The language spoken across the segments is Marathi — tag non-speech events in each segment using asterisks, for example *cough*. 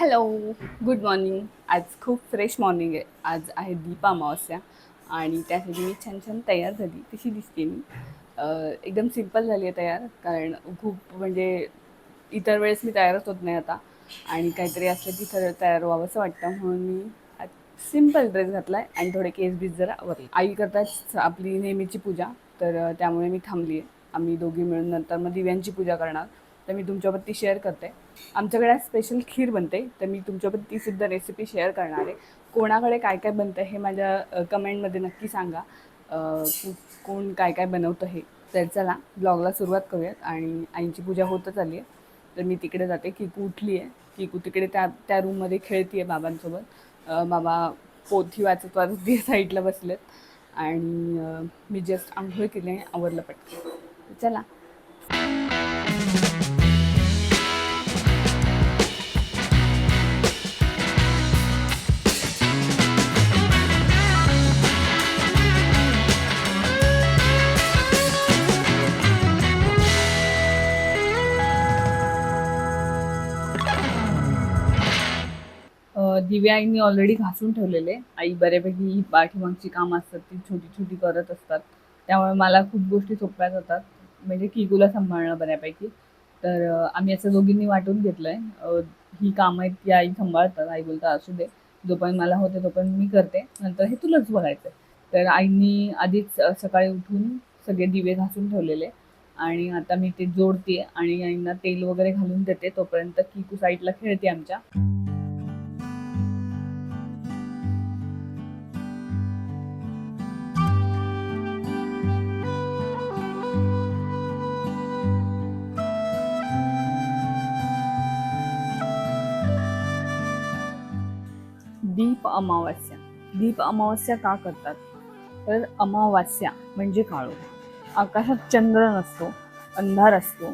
हॅलो गुड मॉर्निंग आज खूप फ्रेश मॉर्निंग आहे. आज आहे दीप अमावस्या आणि त्यासाठी मी छान छान तयार झाली. तशी दिसते मी. एकदम सिंपल झाली आहे तयार कारण खूप म्हणजे इतर वेळेस मी तयारच होत नाही आता. आणि काहीतरी असलं की सरळ तयार व्हावंसं वाटतं. म्हणून मी आज सिंपल ड्रेस घातला आहे आणि थोडे केस बीस जरा आवरले. आई करताच आपली नेहमीची पूजा तर त्यामुळे मी थांबली आहे. आम्ही दोघी मिळून नंतर मग दिव्यांची पूजा करणार. तर मी तुमच्यावरती शेअर करते. आमच्याकडे स्पेशल खीर बनते तर मी तुमच्यासोबत ती सुद्धा रेसिपी शेअर करणार आहे. कोणाकडे काय काय बनतं हे माझ्या कमेंटमध्ये नक्की सांगा. कोण काय काय बनवतं हे तर चला ब्लॉगला सुरुवात करूयात. आणि आईची पूजा होतच आली आहे तर मी तिकडे जाते. किकू उठली आहे. किकू तिकडे त्या त्या रूममध्ये खेळती आहे बाबांसोबत. बाबा पोथी वाचत वाचत ते साईडला बसलेत. आणि मी जस्ट आंघोळ केली आणि आवरलं पटकन. चला. दिवे आईनी आईने ऑलरेडी घासून ठेवलेले. आई बऱ्यापैकी ही पाठीमागची कामं असतात ती छोटी छोटी करत असतात. त्यामुळे मला खूप गोष्टी सोप्या जातात. म्हणजे किकूला सांभाळणं बऱ्यापैकी. तर आम्ही असं दोघींनी वाटून घेतलं आहे ही कामं आहेत ती आई सांभाळतात. आई बोलतात असू दे. जोपर्यंत मला होते तोपर्यंत मी करते. नंतर हे तुलाच बघायचं तर आईनी आधीच सकाळी उठून सगळे दिवे घासून ठेवलेले. आणि आता मी ते जोडते आणि आईंना तेल वगैरे घालून देते. तोपर्यंत किकू साईडला खेळते आमच्या. दीप अमावास्या. दीप अमावास्या का करतात? तर अमावास्या म्हणजे काळो आकाशात चंद्र नसतो अंधार असतो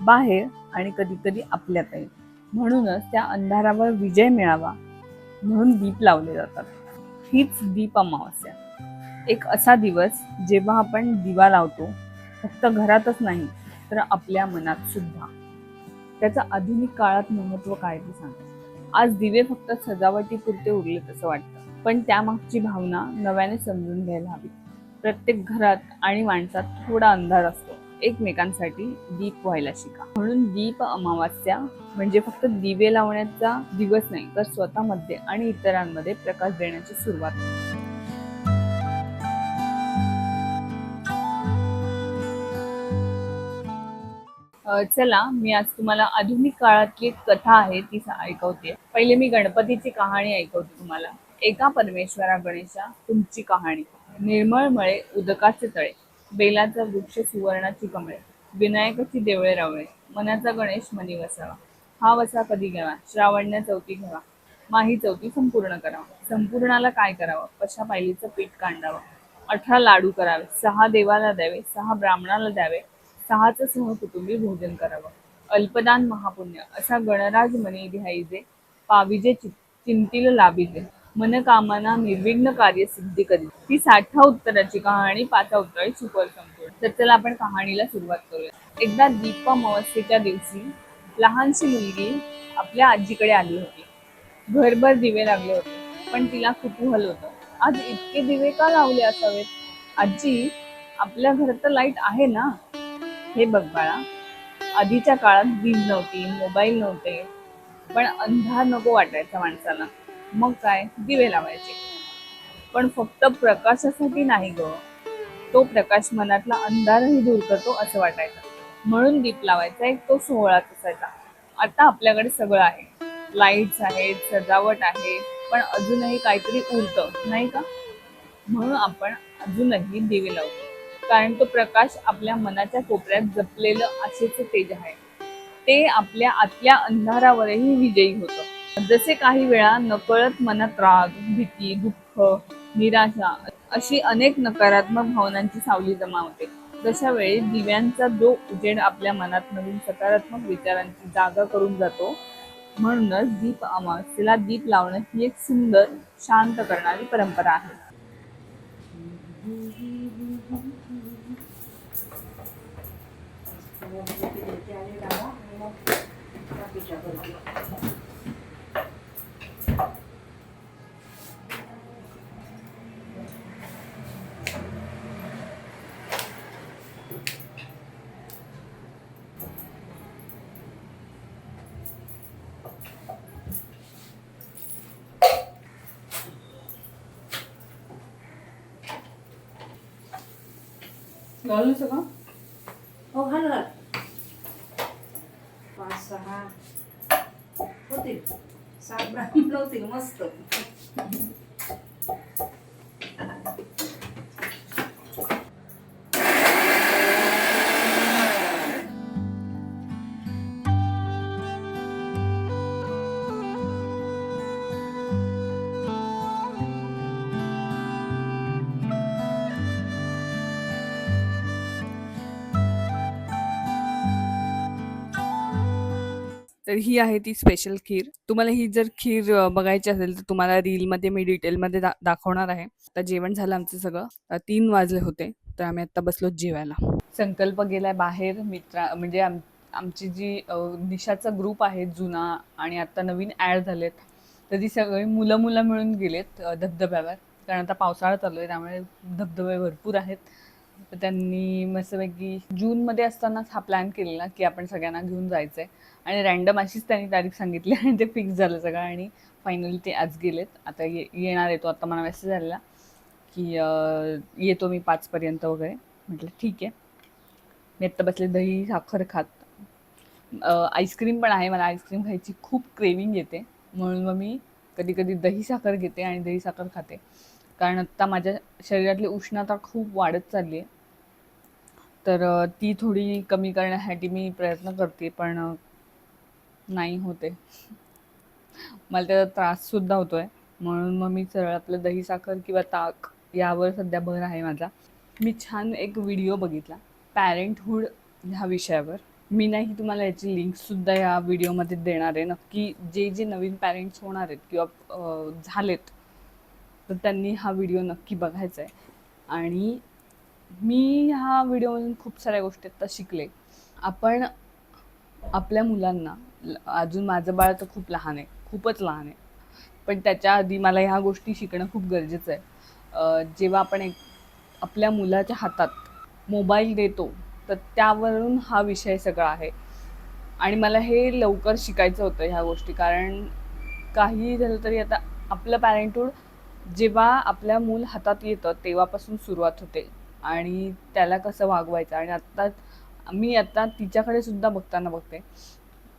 बाहेर आणि कधीकधी आपल्यातही म्हणूनच त्या अंधारावर विजय मिळावा म्हणून दीप लावले जातात. हीच दीप अमावास्या. एक असा दिवस जेव्हा आपण दिवा लावतो फक्त घरातच नाही तर आपल्या मनात सुद्धा. त्याचं आधुनिक काळात महत्त्व काय ते सांगा. आज दिवे फक्त सजावटीपुरते उरलेत असं वाटतं. पण त्यामागची भावना नव्याने समजून घ्यायला हवी. प्रत्येक घरात आणि माणसात थोडा अंधार असतो. एकमेकांसाठी दीप व्हायला शिका. म्हणून दीप अमावास्या म्हणजे फक्त दिवे लावण्याचा दिवस नाही तर स्वतःमध्ये आणि इतरांमध्ये प्रकाश देण्याची सुरुवात. चला मी आज तुम्हाला आधुनिक काळातली एक कथा आहे ती ऐकवते. पहिले मी गणपतीची कहाणी ऐकवते तुम्हाला. एका परमेश्वरा गणेशा तुमची कहाणी. निर्मळमळे उदकाचे तळे बेलाचा वृक्ष सुवर्णाची कमळे विनायकाची देवळे रावळे मनाचा गणेश मनी वसावा. हा वसा कधी घ्यावा? श्रावण्य चौथी घ्यावा. माही चौथी संपूर्ण करावा. संपूर्णाला काय करावं? पशा पायलीचं पीठ कांडावं? अठरा लाडू करावे. सहा देवाला द्यावे. सहा ब्राह्मणाला द्यावे. सहाच सहकुटुंबी भोजन करावं. अल्पदान महापुण्य असा गणराज मनी लिहायचे पाविजे चिंतील लाभिजे मन कामना निर्विघ्न कार्य सिद्धी करी ही साठा उत्तराची कहाणी पाचा उत्तराची सुपर संपूर्ण. तर चला आपण कहाणीला सुरुवात करूया. एकदा दीप अमावस्येच्या दिवशी लहानशी मुलगी आपल्या आजीकडे आली होती. घरभर दिवे लागले होते पण तिला कुतूहल होतं. आज इतके दिवे का लावले असावेत? आजी आपल्या घरात तर लाइट आहे ना? हे बघ बाळा. आधीच्या काळात वीज नव्हती मोबाईल नव्हते पण अंधार नको वाटायचा माणसाला. मग काय? दिवे लावायचे. पण फक्त प्रकाशासाठी नाही ग. तो प्रकाश मनातला अंधारही दूर करतो असं वाटायचं. म्हणून दीप लावायचा एक तो सोहळाच असायचा. आता आपल्याकडे सगळं आहे. लाईट्स आहेत सजावट आहे पण अजूनही काहीतरी उरतं नाही का? म्हणून आपण अजूनही दिवे लावतो. कारण तो प्रकाश आपल्या मनाच्या कोपऱ्यात जपलेलं आशेचं तेज आहे. ते आपल्या आतल्या अंधारावरही विजयी होतं. जसे काही वेळा नकळत मनात राग भीती दुःख निराशा अशी अनेक नकारात्मक भावनांची सावली जमा होते. तशा वेळी दिव्यांचा जो उजेड आपल्या मनात नवीन सकारात्मक विचारांची जागा करून जातो म्हणूनच दीप अमावस्येला दीप लावणं ही एक सुंदर शांत करणारी परंपरा आहे. आणि लावा आणि मग बाकीच्या करते घालू सगळं हो घाल घाल. पाच सहा होतील सात ब्राह्मण होतील मस्त तर ही आहे ती स्पेशल खीर. तुम्हाला ही जर खीर बघायची असेल तर तुम्हाला रीलमध्ये मी डिटेलमध्ये दा दाखवणार आहे. तर जेवण झालं आमचं सगळं. तीन वाजले होते तर आम्ही आता बसलो जेवायला. संकल्प गेलाय बाहेर मित्रा म्हणजे आम आमची जी निशाचा ग्रुप आहे जुना आणि आता नवीन ॲड झालेत तर ती सगळी मुलं मुलं मिळून गेलेत धबधब्यावर. कारण आता पावसाळा चालू आहे त्यामुळे धबधबे भरपूर आहेत. तर त्यांनी मस्तपैकी जूनमध्ये असतानाच हा प्लॅन केलेला की आपण सगळ्यांना घेऊन जायचं आहे आणि रँडम अशीच त्यांनी तारीख सांगितली *laughs* आणि ते फिक्स झालं सगळं आणि फायनली ते आज गेलेत. आता ये येणार आहे तो. आता मला मेसेज आलेला की येतो मी पाचपर्यंत वगैरे. म्हटलं ठीक आहे. मी आत्ता बसले दही साखर खात. आईस्क्रीम पण आहे. मला आईस्क्रीम खायची खूप क्रेविंग येते. म्हणून मग मी कधी कधी दही साखर घेते आणि दही साखर खाते. कारण आत्ता माझ्या शरीरातली उष्णता खूप वाढत चालली आहे तर ती थोडी कमी करण्यासाठी मी प्रयत्न करते पण नाही होते. मला त्याचा त्राससुद्धा होतो आहे म्हणून मग मी सरळ आपलं दही साखर किंवा ताक यावर सध्या भर आहे माझा. मी छान एक व्हिडिओ बघितला पॅरेंटहूड ह्या विषयावर. मी नाही तुम्हाला याची लिंकसुद्धा या व्हिडिओमध्ये देणार आहे. नक्की जे जे नवीन पॅरेंट्स होणार आहेत किंवा झालेत तर त्यांनी हा व्हिडिओ नक्की बघायचा आहे. आणि मी ह्या व्हिडिओमधून खूप साऱ्या गोष्टी आता शिकले. आपण आपल्या मुलांना ल- अजून माझं बाळ तर खूप लहान आहे खूपच लहान आहे. पण त्याच्या आधी मला ह्या गोष्टी शिकणं खूप गरजेचं आहे. जेव्हा आपण एक आपल्या मुलाच्या हातात मोबाईल देतो तर त्यावरून हा विषय सगळा आहे. आणि मला हे लवकर शिकायचं होतं ह्या गोष्टी कारण काही झालं तरी आता आपलं पॅरेंटहूड जेव्हा आपल्या मूल हातात येतं तेव्हापासून सुरुवात होते. आणि त्याला कसं वागवायचं? आणि आत्ता मी आत्ता तिच्याकडे सुद्धा बघताना बघते.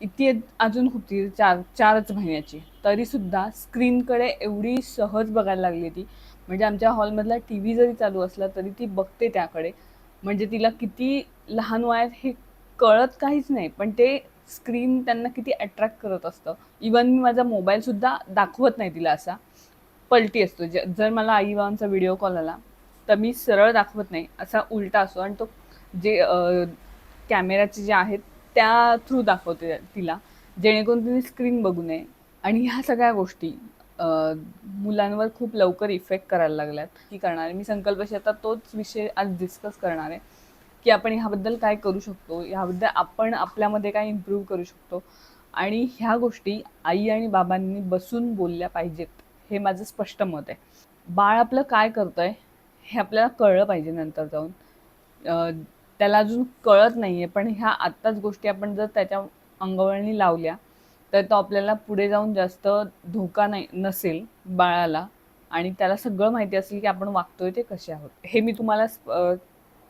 इतकी अजून होती चार चारच महिन्याची. तरीसुद्धा स्क्रीनकडे एवढी सहज बघायला लागली ती म्हणजे आमच्या हॉलमधला टी व्ही जरी चालू असला तरी ती बघते त्याकडे. म्हणजे तिला किती लहान वयात हे कळत काहीच नाही. पण ते स्क्रीन त्यांना किती अट्रॅक्ट करत असतं. इवन मी माझा मोबाईलसुद्धा दाखवत नाही तिला असा. पलटी असतो. ज जर मला आई बाबांचा व्हिडिओ कॉल आला तर मी सरळ दाखवत नाही. असा उलटा असतो आणि तो जे कॅमेराचे जे आहेत त्या थ्रू दाखवते तिला. जेणेकरून तिने स्क्रीन बघू नये. आणि ह्या सगळ्या गोष्टी मुलांवर खूप लवकर इफेक्ट करायला लागल्यात. की करणार. आहे मी संकल्पशी आता तोच विषय आज डिस्कस करणार आहे की आपण ह्याबद्दल काय करू शकतो? ह्याबद्दल आपण आपल्यामध्ये काय इम्प्रूव्ह करू शकतो? आणि ह्या गोष्टी आई आणि बाबांनी बसून बोलल्या पाहिजेत. हे माझं स्पष्ट मत आहे. बाळ आपलं काय करतंय हे आपल्याला कळलं पाहिजे नंतर जाऊन. त्याला अजून कळत नाही आहे पण ह्या आत्ताच गोष्टी आपण जर त्याच्या अंगवळणी लावल्या तर तो आपल्याला पुढे जाऊन जास्त धोका नाही नसेल बाळाला. आणि त्याला सगळं माहिती असेल की आपण वागतोय ते कसे आहोत. हे मी तुम्हाला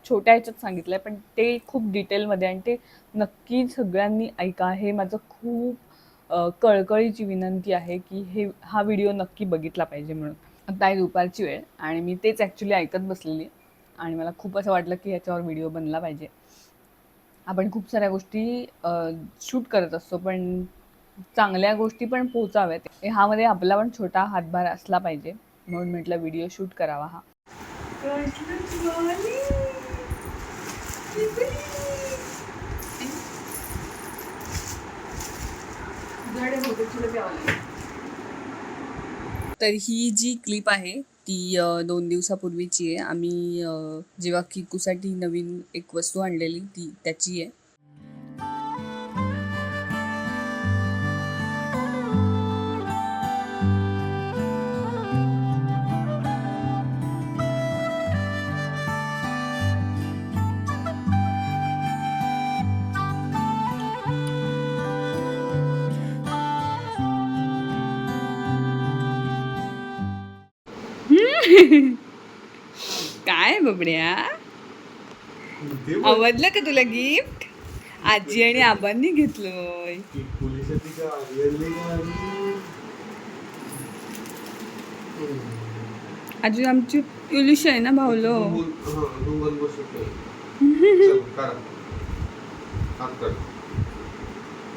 छोट्या ह्याच्यात सांगितलं आहे पण ते खूप डिटेलमध्ये आणि ते नक्की सगळ्यांनी ऐका. हे माझं खूप कळकळीची विनंती आहे की हे हा व्हिडिओ नक्की बघितला पाहिजे म्हणून. आता आहे दुपारची वेळ आणि मी तेच ॲक्च्युली ऐकत बसलेली आणि मला खूप असं वाटलं की ह्याच्यावर व्हिडिओ बनला पाहिजे. आपण खूप साऱ्या गोष्टी शूट करत असतो पण चांगल्या गोष्टी पण पोचाव्यात. ह्यामध्ये आपला पण छोटा हातभार असला पाहिजे. म्हणून म्हटलं व्हिडिओ शूट करावा हा. तर ही जी क्लिप आहे ती दोन दिवसापूर्वीची आहे. आम्ही जेव्हा किकूसाठी नवीन एक वस्तू आणलेली ती त्याची आहे. काय बबड्या. आवडलं का तुला गिफ्ट आजी आणि आबांनी घेतलोय. आजी आमची युलिश आहे ना भावलो